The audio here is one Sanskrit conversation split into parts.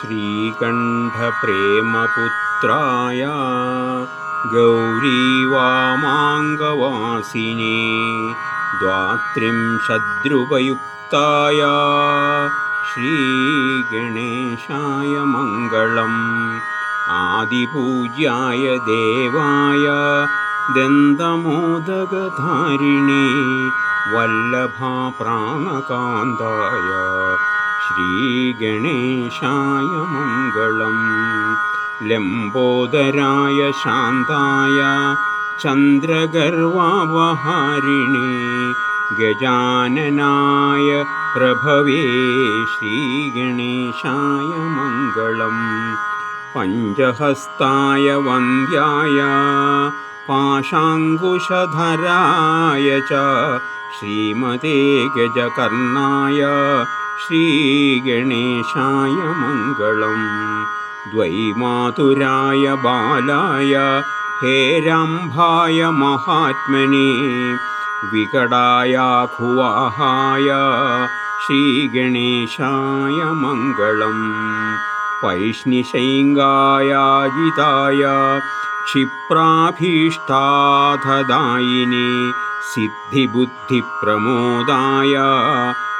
श्रीकण्ठप्रेमपुत्राय गौरीवामाङ्गवासिने द्वात्रिंशद्रुपयुक्ताय श्रीगणेशाय मङ्गलम् आदिपूज्याय देवाय दन्तमोदकधारिणे वल्लभा प्राणकान्ताय श्रीगणेशाय मङ्गलम्। लम्बोदराय शान्ताय चन्द्रगर्वावहारिणे गजाननाय प्रभवे श्रीगणेशाय मङ्गलम्। पञ्चहस्ताय वन्द्याय पाशाङ्कुशधराय च श्रीमते गजकर्णाय श्रीगणेशाय मङ्गलम् द्वैमातुराय बालाय हेरम्भाय महात्मने विकटायाखुवाहाय श्रीगणेशाय मङ्गलम् वैष्णिशैङ्गायाजिताय क्षिप्राभीष्टाधदायिने सिद्धिबुद्धिप्रमोदाय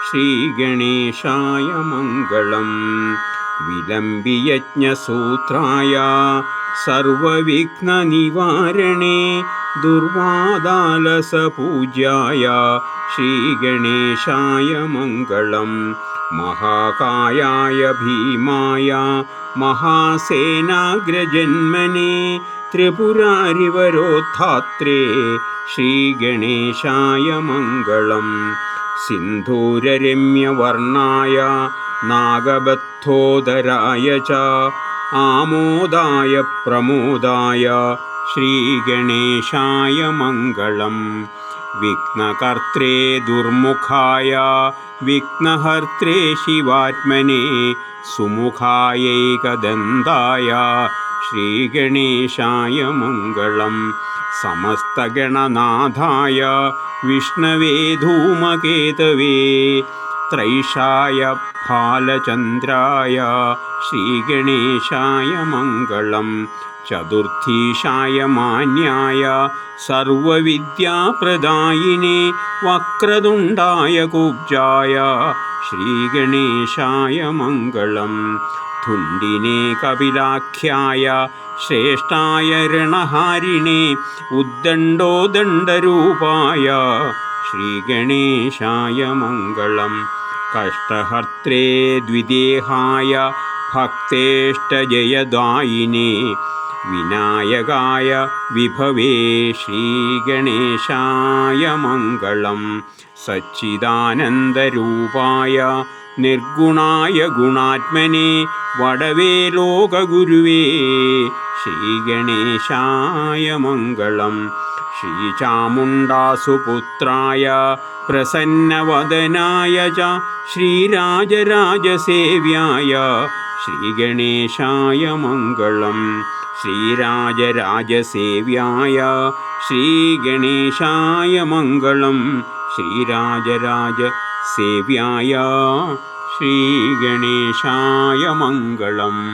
श्रीगणेशाय मङ्गलम् विलम्बियज्ञसूत्राय सर्वविघ्ननिवारणे दुर्वादालसपूज्याय श्रीगणेशाय मङ्गलम् महाकायाय भीमाय महासेनाग्रजन्मने त्रिपुरारिवरोत्थात्रे श्रीगणेशाय मङ्गलम् सिन्धूररम्यवर्णाय नागबद्धोदराय च आमोदाय प्रमोदाय श्रीगणेशाय मङ्गलम् विघ्नकर्त्रे दुर्मुखाय विघ्नहर्त्रे शिवात्मने सुमुखायैकदन्ताय श्रीगणेशाय मङ्गलम् समस्तगणनाथाय विष्णवे धूमकेतवे त्रैषाय फालचन्द्राय श्रीगणेशाय मङ्गलम् चतुर्थीशाय मान्याय सर्वविद्याप्रदायिने वक्रतुण्डाय कुब्जाय श्रीगणेशाय मङ्गलम् धुण्डिने कपिलाख्याय श्रेष्ठाय ऋणहारिणे उद्दण्डोदण्डरूपाय श्रीगणेशाय मङ्गलम् कष्टहर्त्रे द्विदेहाय भक्तेष्टजयदायिने विनायकाय विभवे श्रीगणेशाय मङ्गलम् सच्चिदानन्दरूपाय निर्गुणाय गुणात्मने वडवे लोकगुरुवे श्रीगणेशाय मङ्गलम् श्रीचामुण्डासुपुत्राय प्रसन्नवदनाय च श्रीराजराजसेव्याय श्रीगणेशाय मङ्गलम् श्रीराजराजसेव्याय श्रीगणेशाय मङ्गलम् श्रीराजराजसेव्याय श्रीगणेशाय मङ्गलम्